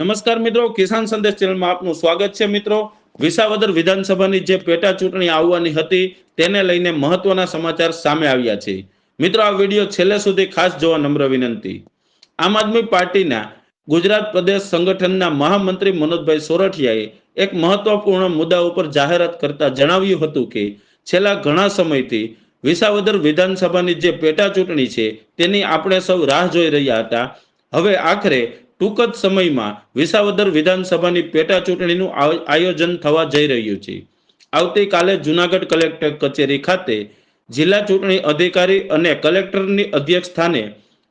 નમસ્કાર મિત્રો, કિસાન સંદેશ ચેનલમાં આપનું સ્વાગત છે મિત્રો. વિસાવદર વિધાનસભાની જે પેટા ચૂંટણી આવવાની હતી, તેને લઈને મહત્વના સમાચાર સામે આવ્યા છે. મિત્રો, આ વીડિયો છેલ્લે સુધી ખાસ જોવા નમ્ર વિનંતી. આમ આદમી પાર્ટીના ગુજરાત પ્રદેશ સંગઠનના મહામંત્રી મનોજભાઈ સોરઠિયાએ એક મહત્વપૂર્ણ મુદ્દા ઉપર જાહેરાત કરતા જણાવ્યું હતું કે, છેલ્લા ઘણા સમયથી વિસાવદર વિધાનસભાની જે પેટા ચૂંટણી છે, તેની આપણે સૌ રાહ જોઈ રહ્યા હતા. હવે આખરે ટૂંક જ સમયમાં વિસાવદર વિધાનસભાની પેટા ચૂંટણીનું આયોજન થવા જઈ રહ્યું છે. આવતીકાલે જુનાગઢ કલેક્ટર કચેરી ખાતે જિલ્લા ચૂંટણી અધિકારી અને કલેક્ટરની અધ્યક્ષ સ્થાને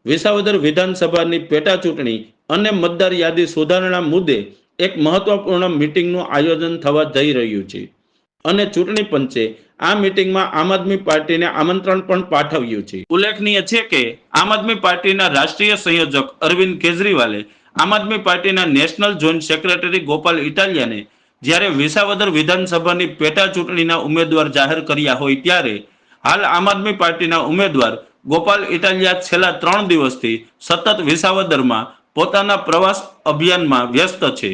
વિસાવદર વિધાનસભાની પેટા ચૂંટણી અને મતદાર યાદી સુધારણા મુદ્દે એક મહત્વપૂર્ણ મિટિંગનું આયોજન થવા જઈ રહ્યું છે. અને ચૂંટણી પંચે આ મિટિંગમાં આમ આદમી પાર્ટીને આમંત્રણ પણ પાઠવ્યું છે. ઉલ્લેખનીય છે કે આમ આદમી પાર્ટીના રાષ્ટ્રીય સંયોજક અરવિંદ કેજરીવાલે આમ આદમી પાર્ટીના નેશનલ જોઈન્ટ સેક્રેટરી ગોપાલ ઇટાલિયાને જ્યારે વિસાવદર વિધાનસભાની પેટા ચૂંટણીના ઉમેદવાર જાહેર કર્યા હોય ત્યારે હાલ આમ આદમી પાર્ટીના ઉમેદવાર ગોપાલ ઇટાલિયા છેલ્લા ત્રણ દિવસથી સતત વિસાવદરમાં પોતાના પ્રવાસ અભિયાનમાં વ્યસ્ત છે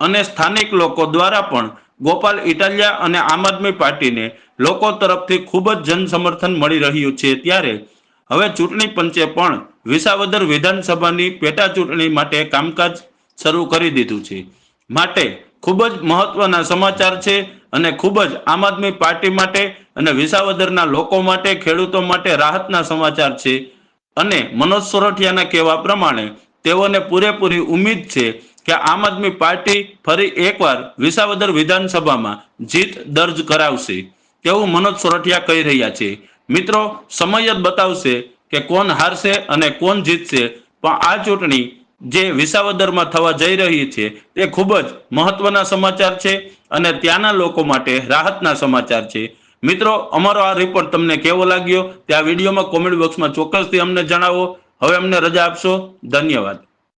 અને સ્થાનિક લોકો દ્વારા પણ ગોપાલ ઇટાલિયા અને આમ આદમી પાર્ટીને લોકો તરફથી ખૂબ જ જન સમર્થન મળી રહ્યું છે ત્યારે હવે ચૂંટણી પંચે પણ વિસાવદર વિધાનસભાની પેટા ચૂંટણી માટે કામકાજ શરૂ કરી દીધું છે. માટે ખૂબ જ મહત્વના સમાચાર છે અને ખૂબ જ આમ આદમી પાર્ટી માટે અને વિસાવદરના લોકો માટે, ખેડૂતો માટે રાહતના સમાચાર છે. અને મનોજ સોરઠિયાના કહેવા પ્રમાણે તેઓને પૂરેપૂરી ઉમ્મીદ છે કે આમ આદમી પાર્ટી ફરી એકવાર વિસાવદર વિધાનસભામાં જીત દર્જ કરાવશે તેવું મનોજ સોરઠિયા કહી રહ્યા છે. મિત્રો, સમય જ બતાવશે કે કોણ હારશે અને કોણ જીતશે, પણ આ ચૂંટણી જે વિસાવદરમાં થવા જઈ રહી છે તે ખૂબ જ મહત્વના સમાચાર છે અને ત્યાંના લોકો માટે રાહતના સમાચાર છે. મિત્રો, અમારો આ રિપોર્ટ તમને કેવો લાગ્યો? તે આ વિડીયોમાં કોમેન્ટ બોક્સમાં ચોક્કસથી અમને જણાવો. હવે અમને રજા આપશો. ધન્યવાદ.